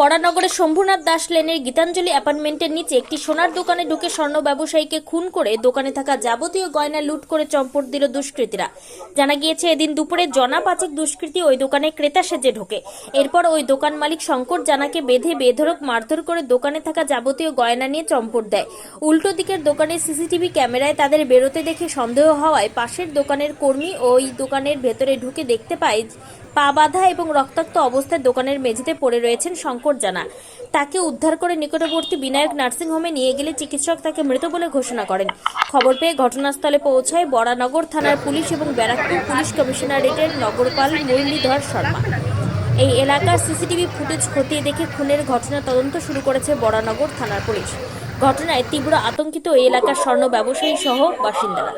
বরানগরের শম্ভুনাথ দাস লেনের গীতাঞ্জলি অ্যাপার্টমেন্টের নিচে একটি সোনার দোকানে ঢুকে স্বর্ণ ব্যবসায়ীকে খুন করে দোকানে থাকা যাবতীয় গয়না লুট করে চম্পট দিল দুষ্কৃতীরা। জানা গিয়েছে, এদিন দুপুরে জনা পাচক দুষ্কৃতী ওই দোকানে ক্রেতা সেজে ঢোকে। এরপর ওই দোকান মালিক শঙ্কর জানাকে বেঁধে বেধরক মারধর করে দোকানে থাকা যাবতীয় গয়না নিয়ে চম্পট দেয়। উল্টো দিকের দোকানের সিসিটিভি ক্যামেরায় তাদের বেরোতে দেখে সন্দেহ হওয়ায় পাশের দোকানের কর্মী ওই দোকানের ভেতরে ঢুকে দেখতে পায়, পা বাঁধা এবং রক্তাক্ত অবস্থায় দোকানের মেঝেতে পড়ে রয়েছেন শঙ্কর জানা তাকে উদ্ধার করে নিকটবর্তী বিনায়ক নার্সিংহোমে নিয়ে গেলে চিকিৎসক তাকে মৃত বলে ঘোষণা করেন। খবর পেয়ে ঘটনাস্থলে পৌঁছায় বরানগর থানার পুলিশ এবং ব্যারাকপুর পুলিশ কমিশনারেটের নগরপাল মুরলীধর শর্মা। এই এলাকার সিসিটিভি ফুটেজ খতিয়ে দেখে খুনের ঘটনা তদন্ত শুরু করেছে বরানগর থানার পুলিশ। ঘটনায় তীব্র আতঙ্কিত এই এলাকার স্বর্ণ ব্যবসায়ী সহ বাসিন্দারা।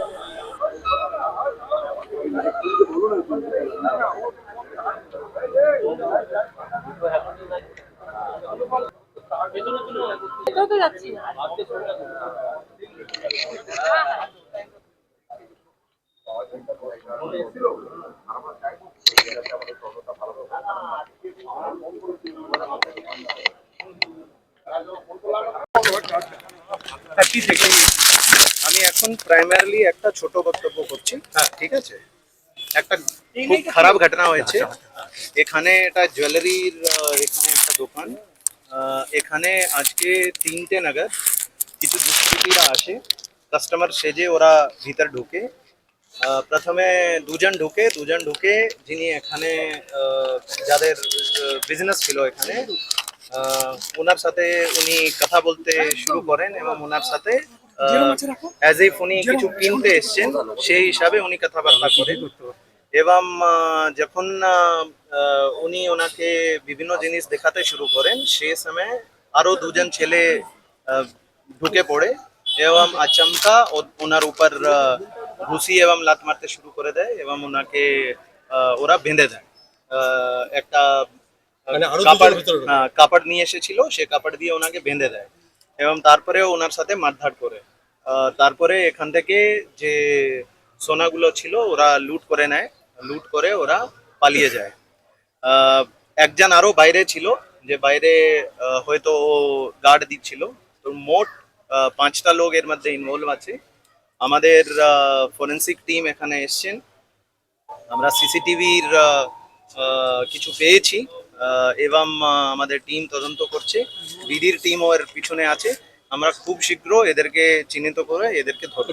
যাচ্ছি। থার্টি সেকেন্ড আমি এখন প্রাইমারিলি একটা ছোট বক্তব্য করছি। হ্যাঁ। ঠিক আছে? একটা খুব খারাপ ঘটনা হয়েছে। এখানে এটা জুয়েলারির এখানে একটা দোকান। এখানে আজকে তিনটে নাগাদ কিছু দুষ্কৃতীরা আসে। কাস্টমার সেজে ওরা ভিতর ঢুকে। প্রথমে দুজন ঢুকে দুজন ঢুকে যিনি এখানে যাদের বিজনেস ছিল এখানে আহ, ওনার সাথে উনি কথা বলতে শুরু করেন এবং ওনার সাথে অ্যাজ ইফ উনি কিছু কিনতে এসছেন সেই হিসাবে উনি কথাবার্তা করেন। এবং যখন উনি ওনাকে বিভিন্ন জিনিস দেখাতে শুরু করেন সেই সময় আরও দুজন ছেলে ঢুকে পড়ে এবং আচমকা ওনার উপর ঘুষি এবং লাত মারতে শুরু করে দেয় এবং ওনাকে ওরা বেঁধে দেয় আহ, একটা মানে কাপড়? হ্যাঁ, কাপড় নিয়ে এসেছিল সে কাপড় দিয়ে ওনাকে বেঁধে দেয় এবং তারপরে ওনার সাথে মারধার করে আহ, তারপরে এখান থেকে যে সোনাগুলো ছিল ওরা লুট করে নেয় লুট করে ওরা পালিয়ে যায়। একজন আরও বাইরে ছিল যে বাইরে হয়তো ও গার্ড দিচ্ছিল। তো মোট পাঁচটা লোক এর মধ্যে ইনভলভ আছে। আমাদের ফরেন্সিক টিম এখানে এসছেন। আমরা সিসিটিভির কিছু পেয়েছি। আহ, এবং আমাদের টিম তদন্ত করছে। বিডির টিম ওর পিছনে আছে। আমরা খুব শীঘ্র এদেরকে চিহ্নিত করে এদেরকে ধরবো